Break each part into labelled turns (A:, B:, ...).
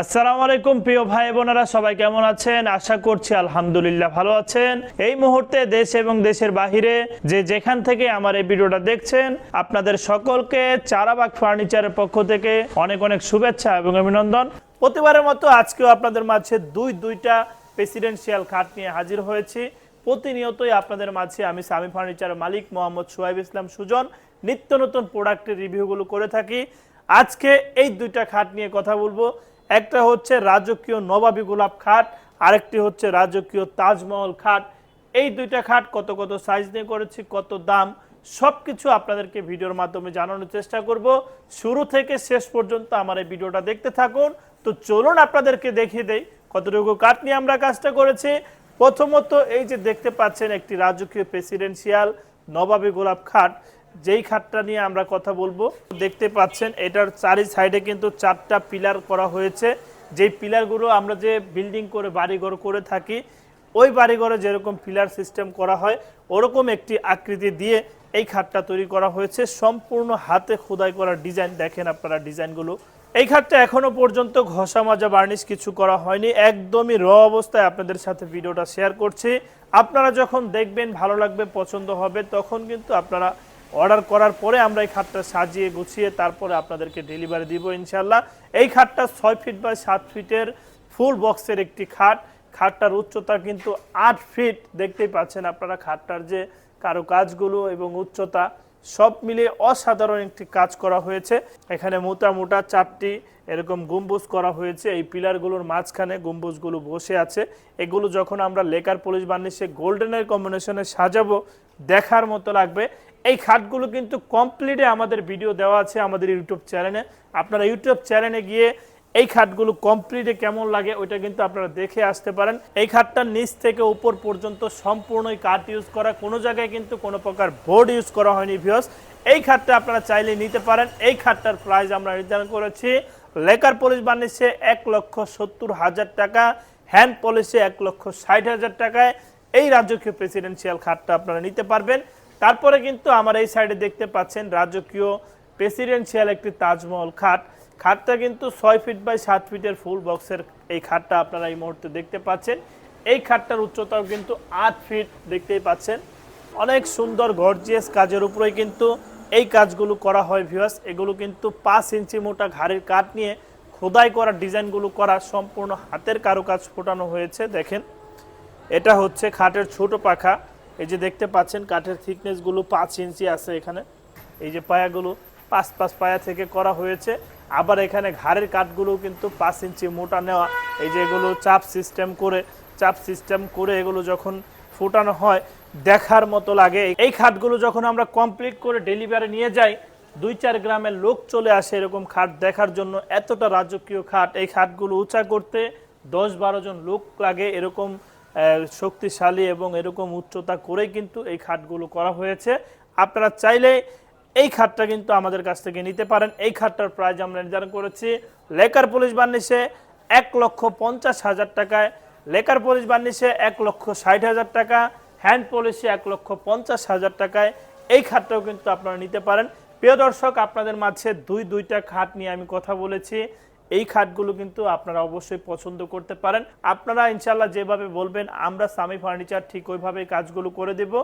A: আসসালামু আলাইকুম, প্রিয় ভাই বোনেরা, সবাই কেমন আছেন? আশা করছি আলহামদুলিল্লাহ ভালো আছেন। এই মুহূর্তে দেশ এবং দেশের বাহিরে যে যেখান থেকে আমার এই ভিডিওটা দেখছেন, আপনাদের সকলকে চারাবাগ ফার্নিচারের পক্ষ থেকে অনেক অনেক শুভেচ্ছা এবং অভিনন্দন। প্রতিবারের মতো আজকেও আপনাদের মাঝে দুই দুইটা প্রেসিডেন্সিয়াল খাট নিয়ে হাজির হয়েছি। প্রতিনিয়তই আপনাদের মাঝে আমি স্বামী ফার্নিচারের মালিক মোহাম্মদ সোহাইব ইসলাম সুজন নিত্য নতুন প্রোডাক্টের রিভিউগুলো করে থাকি। আজকে এই দুইটা খাট নিয়ে কথা বলব। একটা হচ্ছে রাজকীয় নবাবী গোলাপ খাট, আরেকটি হচ্ছে রাজকীয় তাজমহল খাট। এই দুইটা খাট কত কত সাইজ নিয়ে করেছি, কত দাম সব কিছু আপনাদেরকে ভিডিওর মাধ্যমে জানানোর চেষ্টা করব। শুরু থেকে শেষ পর্যন্ত আমার এই ভিডিওটা দেখতে থাকুন। তো চলুন আপনাদেরকে দেখিয়ে দেই কতটুকু কাঠ নিয়ে আমরা কাজটা করেছি। প্রথমত এই যে দেখতে পাচ্ছেন একটি রাজকীয় প্রেসিডেন্সিয়াল নবাবী গোলাপ খাট যেই খাটটা নিয়ে আমরা কথা বলব, দেখতে পাচ্ছেন এটার চারি সাইডে কিন্তু চারটা পিলার করা হয়েছে। যেই পিলারগুলো আমরা যে বিল্ডিং করে বাড়িঘর করে থাকি, ওই বাড়িঘরে যেরকম পিলার সিস্টেম করা হয়, ওরকম একটি আকৃতি দিয়ে এই খাটটা তৈরি করা হয়েছে। সম্পূর্ণ হাতে খোদাই করা ডিজাইন, দেখেন আপনারা ডিজাইনগুলো। এই খাটটা এখনও পর্যন্ত ঘষা মাজা বার্নিশ কিছু করা হয়নি। একদমই র অবস্থায় আপনাদের সাথে ভিডিওটা শেয়ার করছি। আপনারা যখন দেখবেন ভালো লাগবে, পছন্দ হবে, তখন কিন্তু আপনারা অর্ডার করার পরে আমরা এই খাটটা সাজিয়ে গুছিয়ে তারপরে আপনাদেরকে ডেলিভারি দিব ইনশাল্লাহ এই খাটটা ছয় ফিট বাই সাত ফিটের ফুল বক্সের একটি খাট। খাটটার উচ্চতা কিন্তু আট ফিট। দেখতেই পাচ্ছেন আপনারা খাটটার যে কারও কাজগুলো এবং উচ্চতা, সব মিলিয়ে অসাধারণ একটি কাজ করা হয়েছে। এখানে মোটা মোটা চারটি এরকম গম্বুজ করা হয়েছে। এই পিলারগুলোর মাঝখানে গম্বুজগুলো বসে আছে। এগুলো যখন আমরা লেকার পুলিশ বানিয়ে সে গোল্ডেনের কম্বিনেশনে সাজাবো, দেখার মতো লাগবে। এই খাটগুলো কিন্তু কমপ্লিটে আমাদের ভিডিও দেওয়া আছে আমাদের ইউটিউব চ্যানেলে আপনারা ইউটিউব চ্যানেলে গিয়ে এই খাটগুলো কমপ্লিটে কেমন লাগে ওইটা কিন্তু আপনারা দেখে আসতে পারেন। এই খাটটার নিচ থেকে উপর পর্যন্ত সম্পূর্ণই কাঠ ইউজ করা, কোনো জায়গায় কিন্তু কোনো প্রকার বোর্ড ইউজ করা হয়নি ভিওস এই খাটটা আপনারা চাইলে নিতে পারেন। এই খাটটার প্রাইস আমরা নির্ধারণ করেছি লেকার পলিশ বানিয়েছে এক লক্ষ সত্তর হাজার টাকা হ্যান্ড পলিশে এক লক্ষ ষাট হাজার টাকায়। এই রাজকীয় প্রেসিডেন্সিয়াল খাটটা আপনারা নিতে পারবেন। তারপরে কিন্তু আমার এই সাইডে দেখতে পাচ্ছেন রাজকীয় প্রেসিডেন্সিয়াল একটি তাজমহল খাট। খাটটা কিন্তু ছয় ফিট বাই সাত ফিটের ফুল বক্সের এই খাটটা আপনারা এই মুহূর্তে দেখতে পাচ্ছেন। এই খাটটার উচ্চতাও কিন্তু আট ফিট দেখতেই পাচ্ছেন। অনেক সুন্দর গর্জিয়াস কাজের উপরেই কিন্তু এই কাজগুলো করা হয় ভিউয়ার্স এগুলো কিন্তু পাঁচ ইঞ্চি মোটা ঘাড়ের কাঠ নিয়ে খোদাই করা ডিজাইনগুলো করা সম্পূর্ণ হাতের কারুকাজ ফোটানো হয়েছে, দেখেন। এটা হচ্ছে খাটের ছোট পাখা। এই যে দেখতে পাচ্ছেন, কাঠের থিকনেসগুলো পাঁচ ইঞ্চি আছে এখানে। এই যে পায়াগুলো পাঁচ পাঁচ পায়া থেকে করা হয়েছে। আবার এখানে ঘাড়ের কাঠগুলো কিন্তু পাঁচ ইঞ্চি মোটা নেওয়া। এই যে এগুলো চাপ সিস্টেম করে, চাপ সিস্টেম করে এগুলো যখন ফোটানো হয়, দেখার মতো লাগে। এই খাটগুলো যখন আমরা কমপ্লিট করে ডেলিভারি নিয়ে যাই, দুই চার গ্রামের লোক চলে আসে এরকম খাট দেখার জন্য। এতটা রাজকীয় খাট। এই খাটগুলো উঁচা করতে দশ বারো জন লোক লাগে এরকম শক্তিশালী এবং এরকম উচ্চতা করে কিন্তু এই খাটগুলো করা হয়েছে। আপনারা চাইলে এই খাটটা কিন্তু আমাদের কাছ থেকে নিতে পারেন। এই খাটটার প্রাইস আমরা নির্ধারণ করেছি লেকার পুলিশ বার্নিশে এক লক্ষ পঞ্চাশ হাজার টাকায়, লেকার পুলিশ বার্নিশে এক লক্ষ ষাট হাজার টাকা হ্যান্ড পলিশে এক লক্ষ পঞ্চাশ হাজার টাকায়। এই খাটটাও কিন্তু আপনারা নিতে পারেন। প্রিয় দর্শক, আপনাদের মাঝে দুই দুইটা খাট নিয়ে আমি কথা বলেছি। এই খাটগুলো কিন্তু আপনারা অবশ্যই পছন্দ করতে পারেন। আপনারা ইনশাল্লাহ যেভাবে বলবেন, আমরা সামি ফার্নিচার ঠিক ওইভাবে কাজগুলো করে দেব।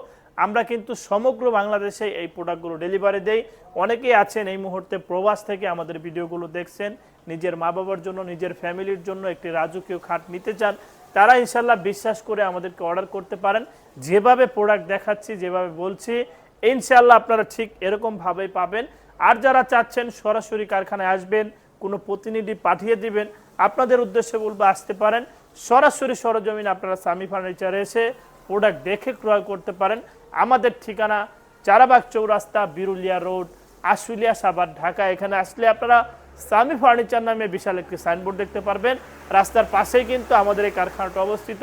A: আমরা কিন্তু সমগ্র বাংলাদেশে এই প্রোডাক্টগুলো ডেলিভারি দেই। অনেকেই আছেন এই মুহূর্তে প্রবাস থেকে আমাদের ভিডিওগুলো দেখছেন। নিজের মা বাবার জন্য, নিজের ফ্যামিলির জন্য একটি রাজকীয় খাট নিতে চান। তারা ইনশাল্লাহ বিশ্বাস করে আমাদেরকে অর্ডার করতে পারেন। যেভাবে প্রোডাক্ট দেখাচ্ছি, যেভাবে বলছি ইনশাল্লাহ আপনারা ঠিক এরকমভাবেই পাবেন। আর যারা চাচ্ছেন সরাসরি কারখানায় আসবেন কোনো প্রতিনিধি পাঠিয়ে দিবেন, আপনাদের উদ্দেশ্যে বলব আসতে পারেন। সরাসরি সরজমিন আপনারা সামি ফার্নিচারে এসে প্রোডাক্ট দেখে ক্রয় করতে পারেন। আমাদের ঠিকানা চারাবাগ চৌরাস্তা, বিরুলিয়া রোড, আশুলিয়া, সাভার, ঢাকা। এখানে আসলে আপনারা সামি ফার্নিচার নামে বিশাল একটি সাইনবোর্ড দেখতে পারবেন। রাস্তার পাশেই কিন্তু আমাদের এই কারখানাটা অবস্থিত।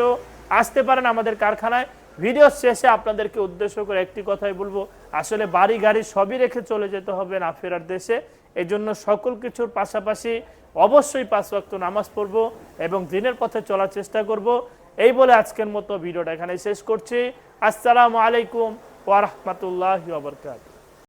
A: আসতে পারেন আমাদের কারখানায়। ভিডিও শেষে আপনাদেরকে উদ্দেশ্য করে একটি কথাই বলব। আসলে বাড়ি গাড়ি সবই রেখে চলে যেতে হবে না ফেরার দেশে। এই জন্য সকল কিছুর পাশাপাশি অবশ্যই পাঁচ ওয়াক্ত নামাজ পড়ব এবং দিনের পথে চলার চেষ্টা করব। এই বলে আজকের মতো ভিডিওটা এখানে শেষ করছি। আসসালামু আলাইকুম ওয়া রাহমাতুল্লাহি ওয়া বারাকাতুহু।